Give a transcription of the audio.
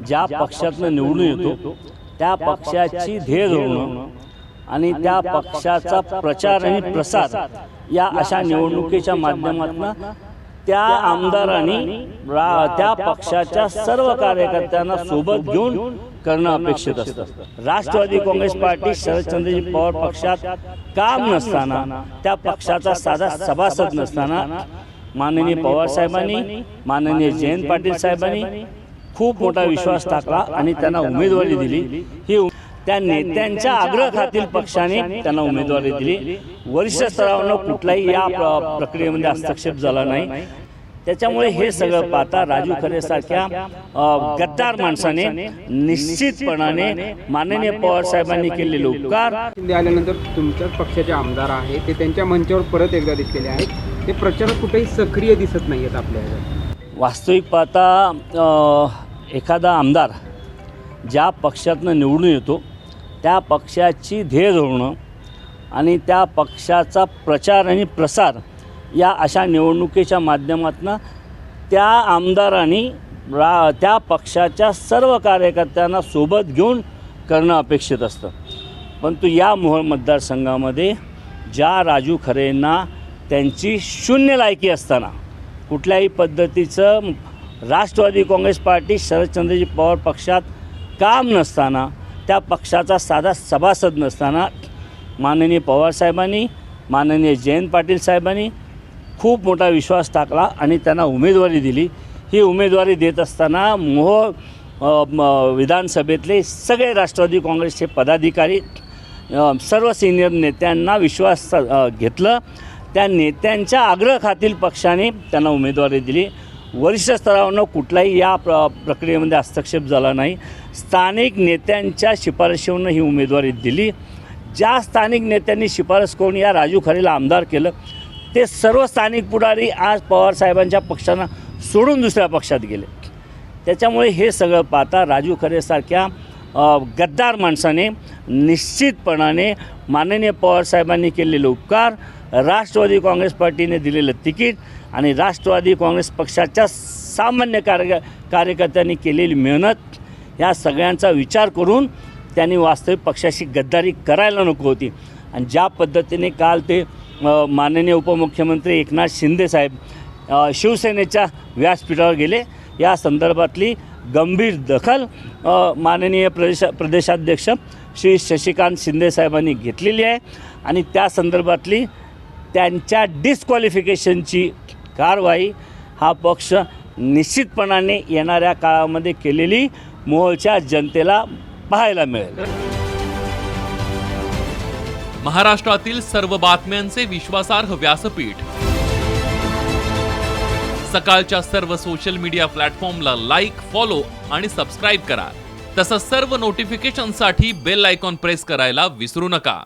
ज्या पक्षातनं निवडून येतो त्या पक्षाची ध्येय धोरणं आणि त्या पक्षाचा प्रचार आणि प्रसार या अशा निवडणुकीच्या माध्यमातून त्या आमदारांनी रा- त्या पक्षाच्या सर्व कार्यकर्त्यांना सोबत घेऊन करणं अपेक्षित असतं. राष्ट्रवादी काँग्रेस पार्टी शरदचंद्रजी पवार पक्षात काम नसताना त्या पक्षाचा साधा सभासद नसताना माननीय पवार साहेबांनी माननीय जयंत पाटील साहेबांनी खूप मोठा विश्वास टाकला आणि त्यांना उमेदवारी दिली. ही त्या नेत्यांच्या आग्रहाखातील पक्षाने त्यांना उमेदवारी दिली. वरिष्ठ स्तरावर कुठलाही या प्र- प्रक्रियेमध्ये हस्तक्षेप झाला नाही. त्याच्यामुळे हे सगळं पाहता राजू खरे सारख्या गद्दार माणसाने निश्चितपणाने माननीय पवार साहेबांनी केलेले उपकार. आल्यानंतर तुमच्याच पक्षाचे आमदार आहे ते त्यांच्या मंचावर परत एकदा दिसलेले आहेत. ते प्रचारात कुठेही सक्रिय दिसत नाही आहेत आपल्या ह्याच्यात. वास्तविक पाहता एखादा आमदार ज्या पक्षातनं निवडून येतो त्या पक्षाची ध्येय धोरणं आणि त्या पक्षाचा प्रचार आणि प्रसार या अशा निवडणुकीच्या माध्यमातून त्या आमदारांनी रा त्या पक्षाच्या सर्व कार्यकर्त्यांना सोबत घेऊन करणं अपेक्षित असतं. परंतु या मोहोळ मतदारसंघामध्ये ज्या राजू खरेंना त्यांची शून्य लायकी असताना कुठल्याही पद्धतीचं राष्ट्रवादी काँग्रेस पार्टी शरदचंद्रजी पवार पक्षात काम नसताना त्या पक्षाचा साधा सभासद नसताना माननीय पवारसाहेबांनी माननीय जयंत पाटील साहेबांनी खूप मोठा विश्वास टाकला आणि त्यांना उमेदवारी दिली. ही उमेदवारी देत असताना मोह म- विधानसभेतले सगळे राष्ट्रवादी काँग्रेसचे पदाधिकारी सर्व सिनियर नेत्यांना विश्वास घेतलं. त्या नेत्यांच्या आग्रहाखातील पक्षाने त्यांना उमेदवारी दिली. वरिष्ठ स्तरावरनं कुठलाही या प्र प्रक्रियेमध्ये हस्तक्षेप झाला नाही. स्थानिक नेत्यांच्या शिफारशीवरनं ही उमेदवारी दिली. ज्या स्थानिक नेत्यांनी शिफारस करून या राजू खरेला आमदार केलं ते सर्व स्थानिक पुढारी आज पवारसाहेबांच्या पक्षांना सोडून दुसऱ्या पक्षात गेले. त्याच्यामुळे हे सगळं पाहता राजू खरेसारख्या गद्दार माणसाने निश्चितपणाने माननीय पवारसाहेबांनी केलेले उपकार राष्ट्रवादी काँग्रेस पार्टीने दिलेलं तिकीट आणि राष्ट्रवादी काँग्रेस पक्षाच्या सामान्य कार्य कार्यकर्त्यांनी केलेली मेहनत या सगळ्यांचा विचार करून त्यांनी वास्तविक पक्षाशी गद्दारी करायला नको होती. आणि ज्या पद्धतीने काल ते माननीय उपमुख्यमंत्री एकनाथ शिंदेसाहेब साहेब शिवसेनेच्या व्यासपीठावर गेले. या संदर्भातली गंभीर दखल माननीय प्रदेश प्रदेशाध्यक्ष श्री शशिकांत शिंदेसाहेबांनी घेतलेली आहे. आणि त्या संदर्भातली त्यांच्या डिस्क्वालिफिकेशनची कारवाई हा पक्ष निश्चितपणाने येणाऱ्या काळामध्ये केलेली मोहोळच्या जनतेला पाहायला मिळेल. महाराष्ट्रातील सर्व बातम्यांचे विश्वासार्ह व्यासपीठ. सकाळच्या सर्व सोशल मीडिया प्लॅटफॉर्मला लाईक फॉलो आणि सबस्क्राईब करा. तसंच सर्व नोटिफिकेशनसाठी बेल आयकॉन प्रेस करायला विसरू नका.